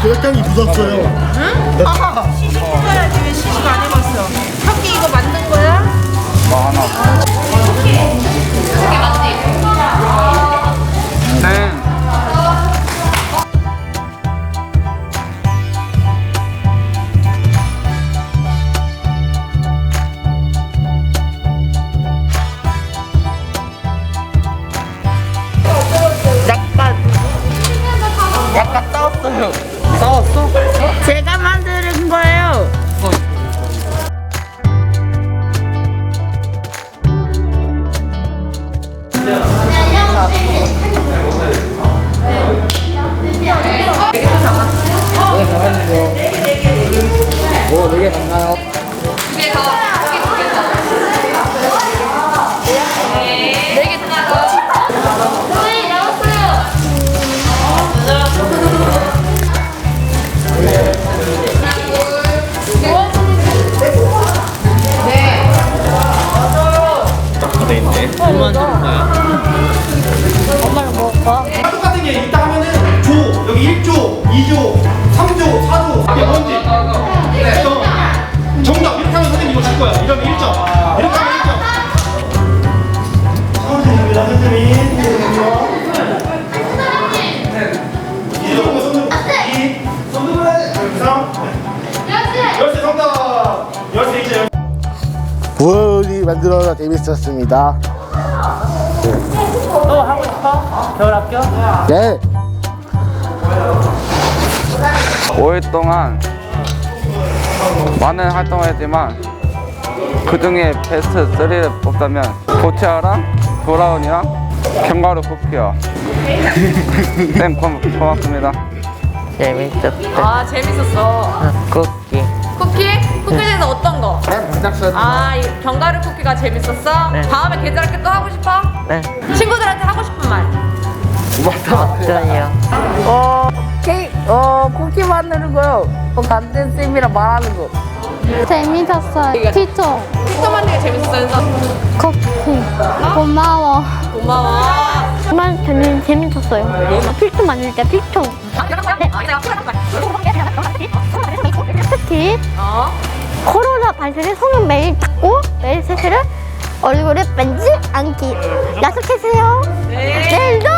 그냥 계란이 묻었어요. 시식 해봐야지 왜 시식 안 해봤어? 혁기 이거 만든 거야? 뭐 하나. 뭐네개 맞나요? 똑같 은게 있다 하면은 조 여기 1조, 2조, 3조, 4조. 이게 뭔지? 그래서 정답. 이렇게 하면 선생님 이거 줄 거야. 이러면 1점. 이렇게 하면 1점. 선생님입니다 선생님. 이정도 선생님 2 3 열쇠! 정답. 열쇠 이제 부어리 만들어서 재밌었습니다. 싶어? 겨울 학교? 네. 5일 동안 많은 활동을 했지만 그 중에 베스트 3를 뽑자면 보치아랑 브라운이랑 견과류 쿠키요. 쌤 고, 고맙습니다. 재밌었다. 아 재밌었어. 쿠키. 쿠키? 쿠키 중에서 어떤 거? 아, 이 견과류 쿠키가 재밌었어? 네. 다음에 계절학교 또 하고 싶어? 네. 어쩌요? 어, 케이크, 어, 쿠키 만드는 거요. 어, 간된 쌤이랑 말하는 거. 재밌었어요. 피토, 피터 만드는 게 재밌었어. 그래서 커피. 고마워. 고마워. 정말 재밌, 재밌었어요. 필토 만들 때 필토. 특히 어? 코로나 발생에 손을 매일 닦고 매일 세수를 얼굴에 뺀지 않기 약속해주세요. 네. 내일도